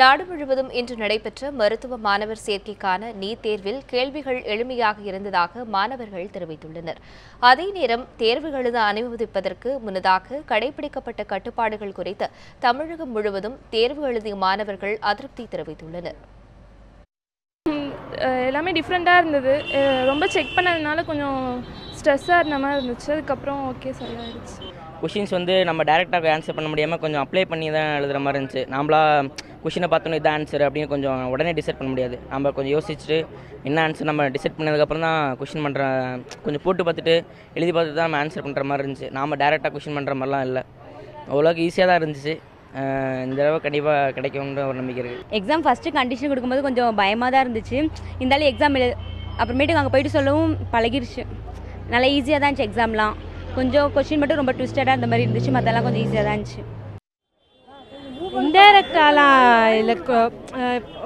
நாடு முழுவதும் இன்று நடைபெற்ற மருத்துவ மாணவர் சேர்க்கைக்கான நீட் தேர்வில் கேள்விகள் எளிமையாக இருந்ததாக மாணவர்கள் தெரிவித்துள்ளனர். அதே நேரம் தேர்வு எழுத அனுமதிப்பதற்கு முன்னதாக கடைபிடிக்கப்பட்ட கட்டுப்பாடுகள் குறித்து தமிழகம் முழுவதும் தேர்வு எழுதிய மாணவர்கள் அதிருப்தி தெரிவித்துள்ளனர். எல்லாமே டிஃப்ரெண்ட்டாக இருந்தது. ரொம்ப செக் பண்ணதுனால கொஞ்சம் ஸ்ட்ரெஸ்ஸாக இருந்த மாதிரி இருந்துச்சு. அதுக்கப்புறம் ஓகே சரியாயிடுச்சு. கொஷின்ஸ் வந்து நம்ம டேரெக்டாக ஆன்சர் பண்ண முடியாமல் கொஞ்சம் அப்ளை பண்ணி தான் எழுதுகிற மாதிரி இருந்துச்சு. நாமளா கொஷினை பார்த்தோன்னே இதான் ஆன்சர் அப்படின்னு கொஞ்சம் உடனே டிசைட் பண்ண முடியாது. நம்ம கொஞ்சம் யோசிச்சுட்டு என்ன ஆன்சர் நம்ம டிசைட் பண்ணதுக்கப்புறம் தான் கொஷின் பண்ணுற கொஞ்சம் போட்டு பார்த்துட்டு எழுதி பார்த்துட்டு தான் நம்ம ஆன்சர் பண்ணுற மாதிரி இருந்துச்சு. நாம் டேரெக்டாக கொஷின் பண்ணுற மாதிரிலாம் இல்லை. ஓரளவுக்கு ஈஸியாக தான் இருந்துச்சு. இந்த தடவை கண்டிப்பாக கிடைக்கும்ன்ற ஒரு நம்பிக்கை இருக்குது எக்ஸாம் ஃபஸ்ட்டு கண்டிஷன் கொடுக்கும்போது கொஞ்சம் பயமாக தான் இருந்துச்சு. இருந்தாலும் எக்ஸாம் எழு அப்புறமேட்டுக்கு அங்கே போயிட்டு சொல்லவும் பழகிருச்சு. நல்லா ஈஸியாக தான் இருந்துச்சு எக்ஸாம்லாம் கொஞ்சம் கொஷின் மட்டும் ரொம்ப ட்விஸ்டடாக அந்த மாதிரி இருந்துச்சு. மற்றெல்லாம் கொஞ்சம் ஈஸியாக தான் இருந்துச்சு. இன்டைரக்டாலாம் இல்லை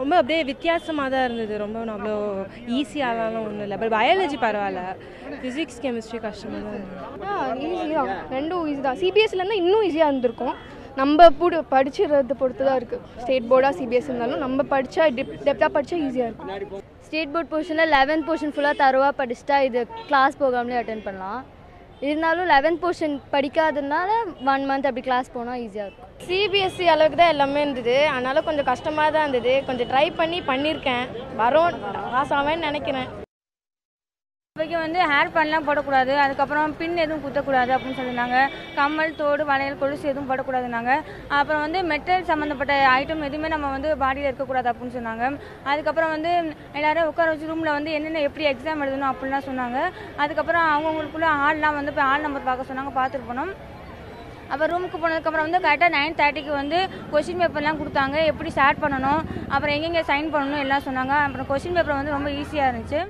ரொம்ப அப்படியே வித்தியாசமாக தான் இருந்தது. ரொம்ப அவ்வளோ ஈஸியாலாம் ஒன்றும் இல்லை. பட் பயாலஜி பரவாயில்ல. ஃபிசிக்ஸ் கெமிஸ்ட்ரி கஷ்டமாக தான் இருந்தது ஈஸி தான். ரெண்டும் ஈஸி தான். சிபிஎஸ்சிலேருந்து இன்னும் ஈஸியாக இருந்திருக்கும். நம்ம புடு படிச்சிடுறத பொறுத்து தான் இருக்குது ஸ்டேட் போர்டாக சிபிஎஸ் இருந்தாலும் நம்ம படித்தா டிப் டெப்த்தாக படித்தா ஈஸியாக இருக்கும். ஸ்டேட் போர்ட் போர்ஷனில் லெவன்த் போர்ஷன் ஃபுல்லாக தரவாக படிச்சுட்டா இது கிளாஸ் போகாமலே அட்டன் பண்ணலாம். இருந்தாலும் லெவன்த் போர்ஷன் படிக்காததுனால ஒன் மந்த் அப்படி கிளாஸ் போனால் ஈஸியாக இருக்கும். சிபிஎஸ்சி அளவுக்கு தான் எல்லாமே இருந்தது. அதனால கொஞ்சம் கஷ்டமாக தான் இருந்தது. கொஞ்சம் ட்ரை பண்ணி பண்ணியிருக்கேன் வரும். பாஸ் ஆவேன்னு நினைக்கிறேன். இப்போக்கி வந்து ஹேர் பேண்ட்லாம் போடக்கூடாது. அதுக்கப்புறம் பின் எதுவும் குத்தக்கூடாது அப்படின்னு சொல்லியிருந்தாங்க. கம்மல் தோடு வளையல் கொலுசு எதுவும் போடக்கூடாதுனாங்க அப்புறம் வந்து மெட்டல் சம்மந்தப்பட்ட ஐட்டம் எதுவுமே நம்ம வந்து பாடியில் இருக்கக்கூடாது அப்படின்னு சொன்னாங்க. அதுக்கப்புறம் வந்து எல்லாரும் உட்கார வச்சு ரூமில் வந்து என்னென்ன எப்படி எக்ஸாம் எழுதணும் அப்படிலாம் சொன்னாங்க. அதுக்கப்புறம் அவங்கவுங்களுக்குள்ள ஆள்லாம் வந்து போய் ஆள் நம்பர் பார்க்க சொன்னாங்க. பார்த்துட்டு போனோம். அப்புறம் ரூமுக்கு போனதுக்கப்புறம் வந்து கரெக்டாக நைன் தேர்ட்டிக்கு வந்து கொஷின் பேப்பர்லாம் கொடுத்தாங்க. எப்படி ஸ்டார்ட் பண்ணணும்? அப்புறம் எங்கெங்கே சைன் பண்ணணும்? எல்லாம் சொன்னாங்க. அப்புறம் கொஷின் பேப்பர் வந்து ரொம்ப ஈஸியாக இருந்துச்சு.